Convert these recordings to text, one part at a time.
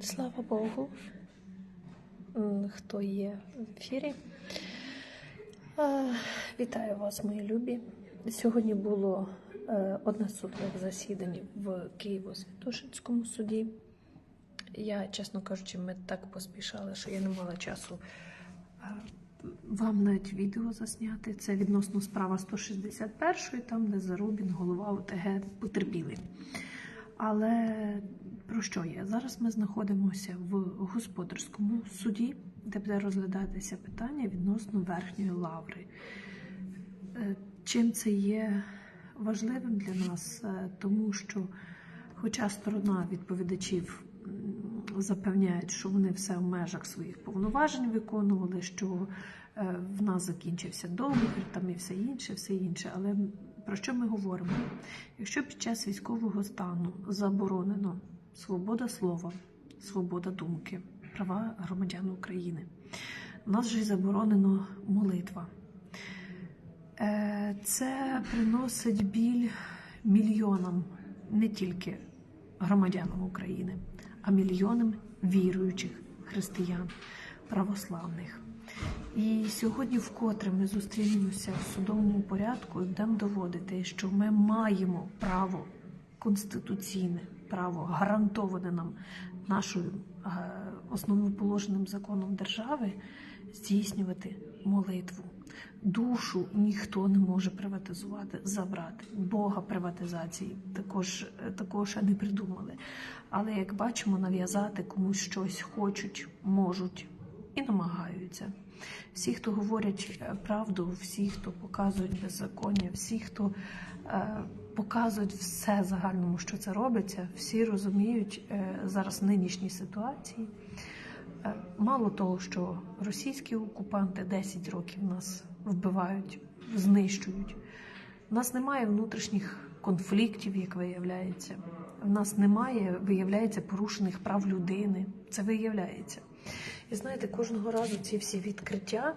Слава Богу, хто є в ефірі. Вітаю вас, мої любі. Сьогодні було е, одне з судових засідань в Києво-Святошинському суді. Я, чесно кажучи, ми так поспішали, що я не мала часу е, вам навіть відео засняти. Це відносно справа 161, там, де Зарубін, голова ОТГ потерпілий. Але про що є? Зараз ми знаходимося в господарському суді, де буде розглядатися питання відносно верхньої лаври. Е, Чим це є важливим для нас? Е, Тому що, хоча сторона відповідачів запевняють, що вони все в межах своїх повноважень виконували, що е, в нас закінчився договір, там і все інше, все інше. Але про що ми говоримо? Якщо під час військового стану заборонено свобода слова, свобода думки, права громадян України, у нас же й заборонено молитва. Е, Це приносить біль мільйонам не тільки громадянам України, а мільйонам віруючих християн, православних. І сьогодні, вкотре ми зустрінемося в судовому порядку і будемо доводити, що ми маємо право конституційне право, гарантоване нам нашою е, основоположеним законом держави, здійснювати молитву. Душу ніхто не може приватизувати, забрати. Бога приватизації також, е, такого ще не придумали. Але як бачимо, нав'язати комусь щось хочуть, можуть і намагаються. Всі, хто говорять е, правду, всі, хто показують беззаконня, всі, хто е, показують все загальному, що це робиться, всі розуміють е, зараз в нинішній ситуації. Е, мало того, що російські окупанти 10 років нас вбивають, знищують. У нас немає внутрішніх конфліктів, як виявляється. У нас немає, виявляється, порушених прав людини. Це виявляється. І знаєте, кожного разу ці всі відкриття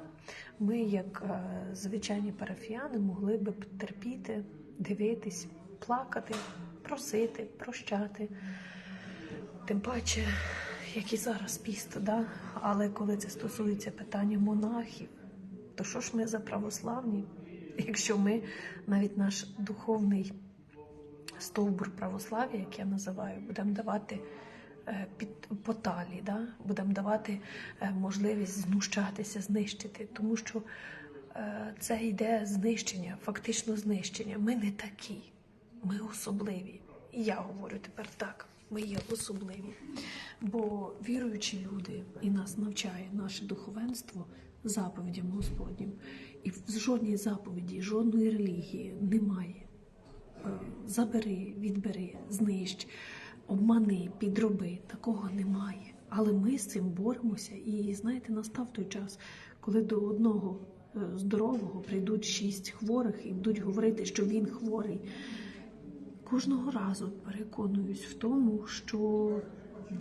ми, як е, звичайні парафіяни, могли би терпіти, дивитись, плакати, просити, прощати. Тим паче, як і зараз піст, да? але коли це стосується питання монахів, то що ж ми за православні, якщо ми навіть наш духовний стовбур православ'я, як я називаю, будемо давати під по талі, да? будемо давати е, можливість знущатися, знищити, тому що е, це йде знищення, фактично знищення. Ми не такі, ми особливі. І я говорю тепер так. Ми є особливі, бо віруючі люди і нас навчає наше духовенство заповідям Господнім. І в жодній заповіді, жодної релігії немає е, забери, відбери, знищ, обмани, підроби. Такого немає. Але ми з цим боремося. І знаєте, настав той час, коли до одного е, здорового прийдуть шість хворих і будуть говорити, що він хворий. Кожного разу переконуюсь в тому, що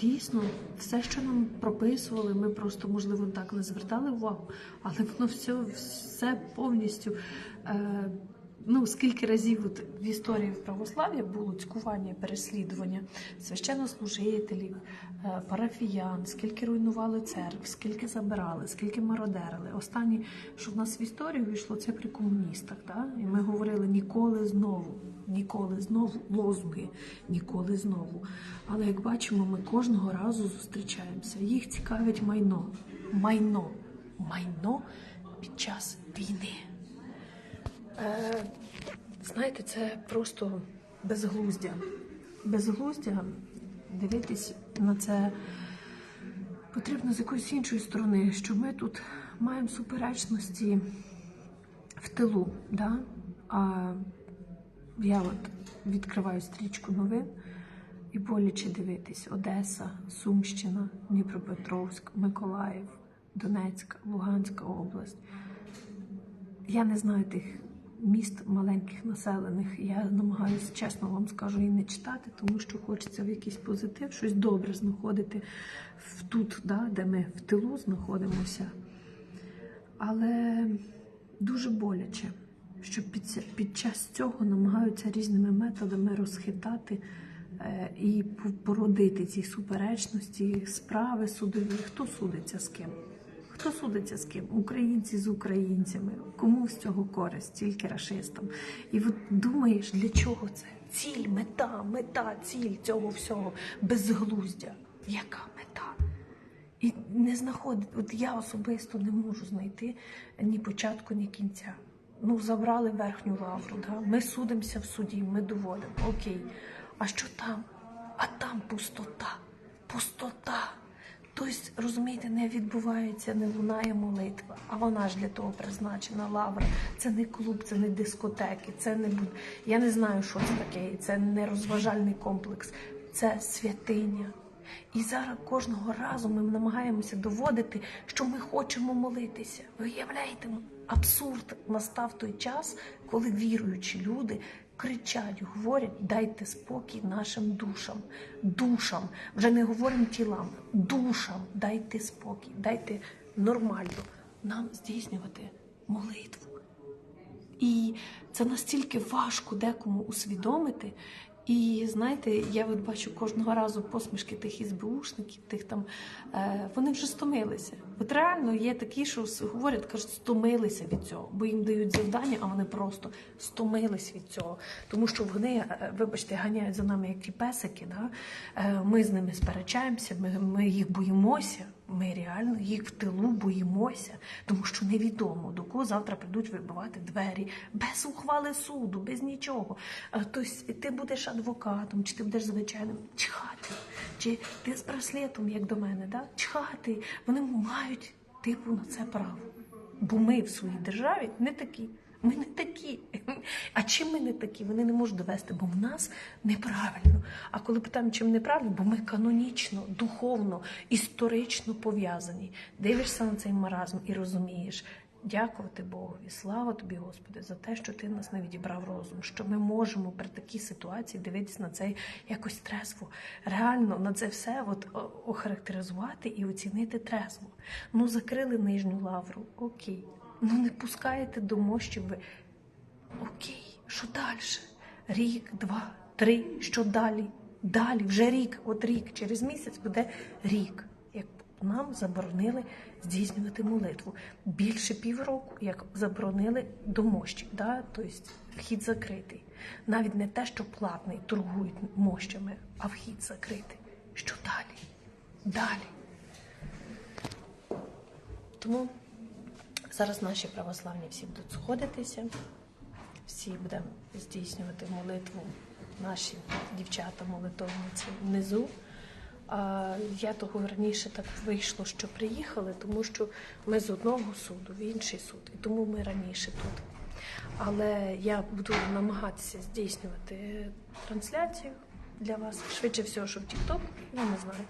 дійсно все, що нам прописували, ми просто можливо так не звертали увагу, але воно все, все повністю. Е, Ну, скільки разів от в історії православ'я було цькування, переслідування священнослужителів, е, парафіян, скільки руйнували церкв, скільки забирали, скільки мародерили. Останнє, що в нас в історію війшло, це при комуністах. Да? І ми говорили ніколи знову, ніколи знову лозунги, ніколи знову. Але як бачимо, ми кожного разу зустрічаємося. Їх цікавить майно, майно, майно під час війни. Е, знаєте, це просто безглуздя. Безглуздя дивитись на це потрібно з якоїсь іншої сторони, що ми тут маємо суперечності в тилу. Да? А я от відкриваю стрічку новин і боляче дивитись Одеса, Сумщина, Дніпропетровськ, Миколаїв, Донецька, Луганська область. Я не знаю тих міст маленьких населених. Я намагаюся, чесно вам скажу, і не читати, тому що хочеться в якийсь позитив, щось добре знаходити тут, да, де ми в тилу знаходимося. Але дуже боляче, що під, під час цього намагаються різними методами розхитати е, і породити ці суперечності, справи судові. Хто судиться з ким? Хто судиться з ким? Українці з українцями. Кому з цього користь? Тільки рашистам. І от думаєш, для чого це? Ціль, мета, мета, ціль цього всього безглуздя. Яка мета? І не знаходить, от я особисто не можу знайти ні початку, ні кінця. Ну, забрали верхню лавру, да? ми судимося в суді, ми доводимо. Окей. А що там? А там пустота. Пустота. Тобто, розумієте, не відбувається, не лунає молитва, а вона ж для того призначена лавра. Це не клуб, це не дискотеки, це не я не знаю, що це таке. Це не розважальний комплекс, це святиня. І зараз кожного разу ми намагаємося доводити, що ми хочемо молитися. Виявляєте, абсурд настав той час, коли віруючі люди кричать, говорять, дайте спокій нашим душам, душам, вже не говоримо тілам, душам, дайте спокій, дайте нормально нам здійснювати молитву. І це настільки важко декому усвідомити. І знаєте, я от бачу кожного разу посмішки тих ізбушників, тих там е, вони вже стомилися. От реально є такі, що говорять, кажуть, стомилися від цього, бо їм дають завдання, а вони просто стомились від цього. Тому що вони, е, вибачте, ганяють за нами як ті песики. Да? Е, ми з ними сперечаємося, ми, ми їх боїмося. Ми реально їх в тилу боїмося, тому що невідомо до кого завтра прийдуть вибивати двері без ухвали суду, без нічого. Тобто ти будеш адвокатом, чи ти будеш звичайним чхати, чи ти з браслетом, як до мене, да? чхати. Вони мають типу на це право. Бо ми в своїй державі не такі. Ми не такі. А чим ми не такі? Вони не можуть довести, бо в нас неправильно. А коли питаємо, чим неправильно, бо ми канонічно, духовно, історично пов'язані. Дивишся на цей маразм і розумієш. Дякувати Богові, слава тобі, Господи, за те, що ти нас не відібрав розум, що ми можемо при такій ситуації дивитися на це якось трезво. Реально на це все от, охарактеризувати і оцінити трезво. Ну, закрили нижню лавру, окей. Ну не пускаєте до мощі ви. Окей, що далі? Рік, два, три, що далі? Далі, вже рік, от рік, через місяць буде рік. Як нам заборонили здійснювати молитву. Більше півроку, як заборонили до мощі, да? тобто вхід закритий. Навіть не те, що платний, торгують мощами, а вхід закритий. Що далі? Далі. Тому зараз наші православні всі будуть сходитися, всі будемо здійснювати молитву, наші дівчата молитовниці внизу. Я того раніше так вийшло, що приїхали, тому що ми з одного суду в інший суд, і тому ми раніше тут. Але я буду намагатися здійснювати трансляцію для вас. Швидше всього, що в TikTok, я не знаю.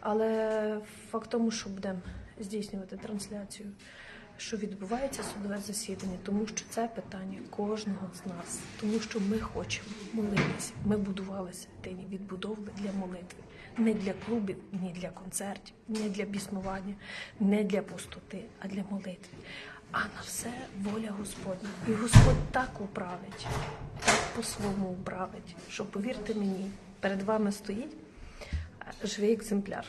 Але факт тому, що будемо здійснювати трансляцію, що відбувається судове засідання, тому що це питання кожного з нас, тому що ми хочемо молитися. Ми будувалися тині відбудови для молитви. Не для клубів, ні для концертів, не для біснування, не для пустоти, а для молитви. А на все воля Господня. І Господь так управить, так по-своєму управить, що повірте мені, перед вами стоїть е, живий екземпляр.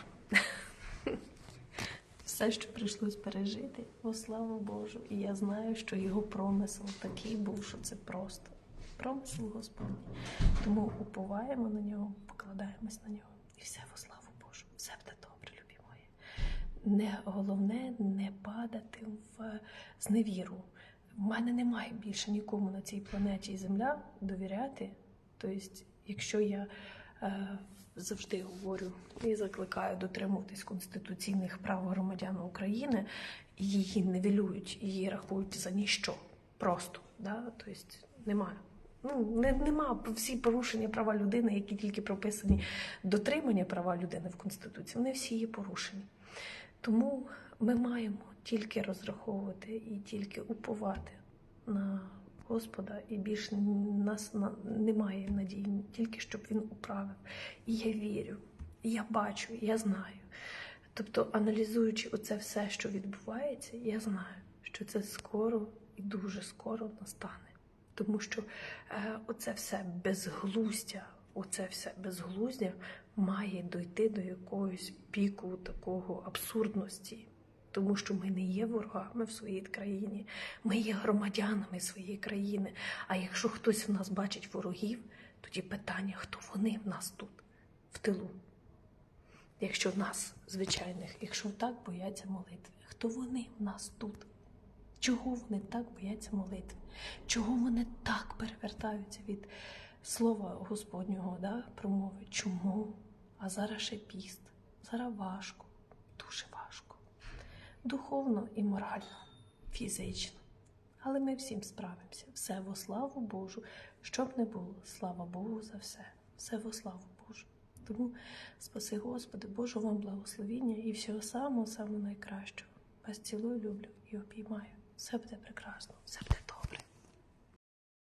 Все, що прийшлось пережити, о слава Божу. І я знаю, що його промисел такий був, що це просто промисел Господній. Тому уповаємо на нього, покладаємось на нього. І все во славу Божу. Все буде добре, любі мої. Не головне не падати в зневіру. В мене немає більше нікому на цій планеті Земля довіряти. Тобто, якщо я завжди говорю і закликаю дотримуватись конституційних прав громадян України, її нивелюють, її рахують за ніщо. Просто да? тобто немає. Ну, не, нема всі порушення права людини, які тільки прописані дотримання права людини в Конституції, вони всі є порушені. Тому ми маємо тільки розраховувати і тільки уповати на Господа, і більше нас на- немає надії, тільки щоб він управив. І я вірю, я бачу, я знаю. Тобто, аналізуючи оце все, що відбувається, я знаю, що це скоро і дуже скоро настане. Тому що е, оце все безглуздя оце все безглуздя має дойти до якогось піку такого абсурдності. Тому що ми не є ворогами в своїй країні, ми є громадянами своєї країни. А якщо хтось в нас бачить ворогів, тоді питання, хто вони в нас тут, в тилу. Якщо нас, звичайних, якщо так бояться молитви, хто вони в нас тут? Чого вони так бояться молитви? Чого вони так перевертаються від слова Господнього, да, промови? Чому? А зараз ще піст. Зараз важко, дуже важко. Духовно і морально, фізично. Але ми всім справимося. Все во славу Божу. Щоб не було, слава Богу за все. Все во славу Божу. Тому спаси Господи, Божу вам благословіння і всього самого самого найкращого. Вас цілую, люблю і обіймаю. Все буде прекрасно, все буде добре.